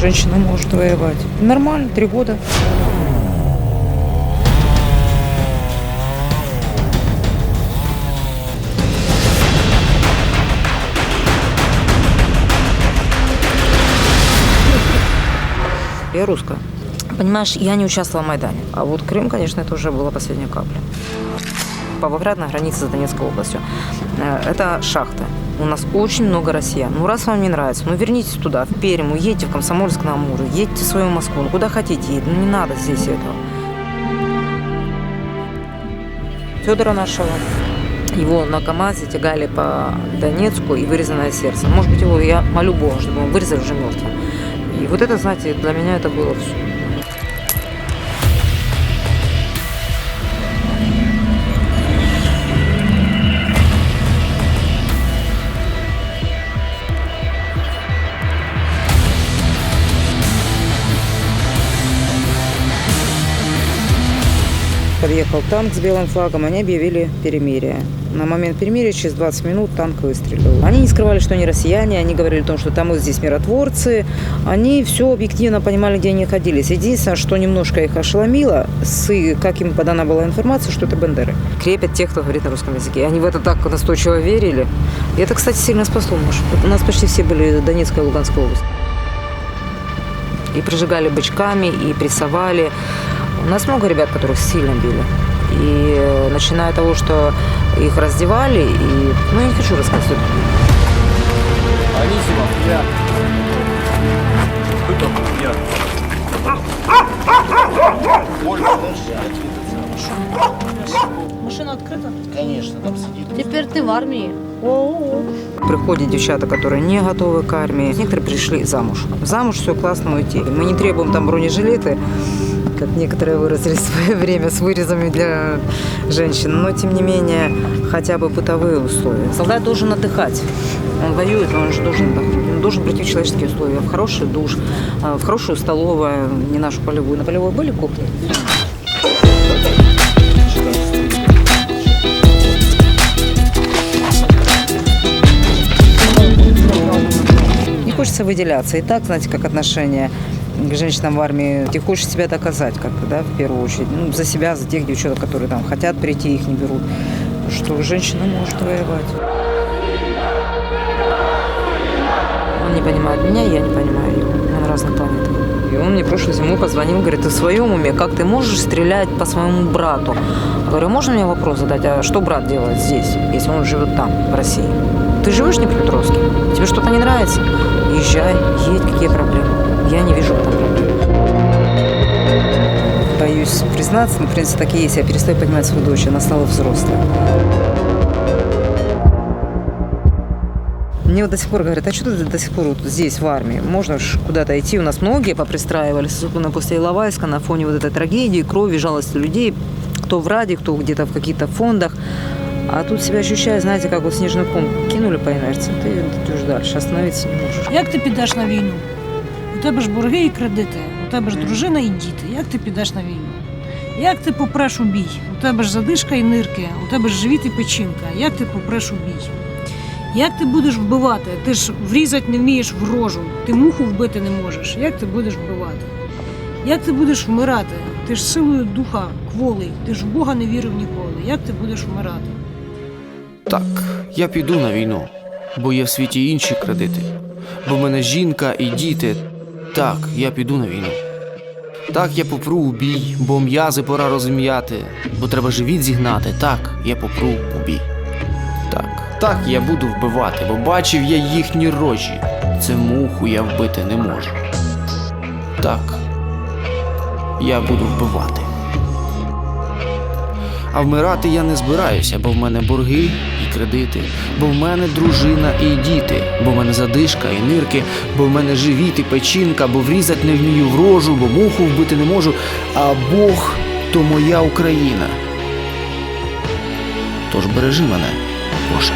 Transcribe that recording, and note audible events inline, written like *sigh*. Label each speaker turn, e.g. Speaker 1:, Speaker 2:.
Speaker 1: женщина может воевать. Нормально, три года. Я русская. Понимаешь, я не участвовала в Майдане. А вот Крым, конечно, это уже была последняя капля. Павлоград на границе с Донецкой областью. Э, Это шахта. У нас очень много россиян. Ну, раз вам не нравится, ну, вернитесь туда, в Пермь, едьте в Комсомольск-на-Амуре, едьте в свою Москву, ну, куда хотите, едьте. ну, не надо здесь этого. Федора нашего, его на КамАЗе тягали по Донецку и вырезанное сердце. Может быть, его я молю Бога, чтобы он вырезали уже мертвым. И вот это, знаете, для меня это было все. Подъехал танк с белым флагом, они объявили перемирие. На момент перемирия через 20 минут танк выстрелил. Они не скрывали, что они россияне, они говорили о том, что там мы здесь миротворцы. Они все объективно понимали, где они находились. Единственное, что немножко их ошеломило, с, как им подана была информация, что это бандеры. Крепят тех, кто говорит на русском языке. Они в это так настойчиво верили. И это, кстати, сильно спасло. наш- У нас почти все были Донецкая и Луганская область. И прижигали бычками, и прессовали. У нас много ребят, которых сильно били. И э, начиная от того, что их раздевали, и... Ну, я не хочу рассказывать.
Speaker 2: Анисимов, я. Кто я?
Speaker 3: Машина открыта?
Speaker 2: Конечно, там сидит.
Speaker 3: Тепер ти в армії.
Speaker 1: Приходят девчата, которые не готовы к армии. Некоторые пришли замуж. Замуж все классно уйти. Мы не требуем там бронежилеты, как некоторые выразили в *laughs* свое время с вырезами для женщин. Но, тем не менее, хотя бы бытовые условия. Солдат должен отдыхать. Он воюет, он же должен. Он должен прийти в человеческие условия, в хороший душ, э, в хорошую столовую, не нашу полевую. На полевой были кухни? Хочется выделяться. И так, знаете, как отношение к женщинам в армии. Ты хочешь себя доказать как-то, да, в первую очередь. Ну, за себя, за тех девчонок, которые там хотят прийти, их не берут. Что женщина может воевать. Он не понимает меня, я не понимаю его. На разных планетах. И он мне прошлой зимой позвонил, говорит, ты в своем уме, как ты можешь стрелять по своему брату? Я говорю, можно мне вопрос задать, а что брат делает здесь, если он живет там, в России? Ты живешь в Днепропетровске? Тебе что-то не нравится? Езжай, едь, какие проблемы? Я не вижу проблем. Боюсь признаться, но, в принципе, так и есть. Я перестаю понимать свою дочь, она стала взрослой. Мне вот до сих пор говорят, а что ты до сих пор вот здесь, в армии? Можно ж куда-то идти. У нас многие попристраивались, особенно после Иловайска, на фоне вот этой трагедии, крови, жалости людей, кто в Раде, кто где-то в каких-то фондах. А тут себя ощущаю, знаете, как вот снежный ком кинули по инерции, ты идешь дальше, остановиться не можешь.
Speaker 3: Як ти підеш на війну? У тебе ж борги і кредити, у тебе ж дружина і діти. Як ти підеш на війну? Як ти попреш у бій? У тебе ж задишка і нирки, у тебе ж живіт і печінка. Як ти попреш у бій? Як ти будеш вбивати? Ти ж врізати не вмієш в рожу, ти муху вбити не можеш. Як ти будеш вбивати? Як ти будеш вмирати? Ти ж силою духа кволий, ти ж в Бога не вірив ніколи. Як ти будеш вмирати?
Speaker 4: Так, я піду на війну, бо є в світі інші кредити. Бо в мене жінка і діти. Так, я піду на війну. Так, я попру у бій, бо м'язи пора розім'яти, бо треба живіт зігнати. Так, я попру у бій. Так, так, я буду вбивати, бо бачив я їхні рожі. Це муху я вбити не можу. Так, я буду вбивати. А вмирати я не збираюся, бо в мене борги кредити, бо в мене дружина і діти, бо в мене задишка і нирки, бо в мене живіт і печінка, бо врізать не вмію в рожу, бо муху вбити не можу. А Бог то моя Україна. Тож бережи мене, Боже.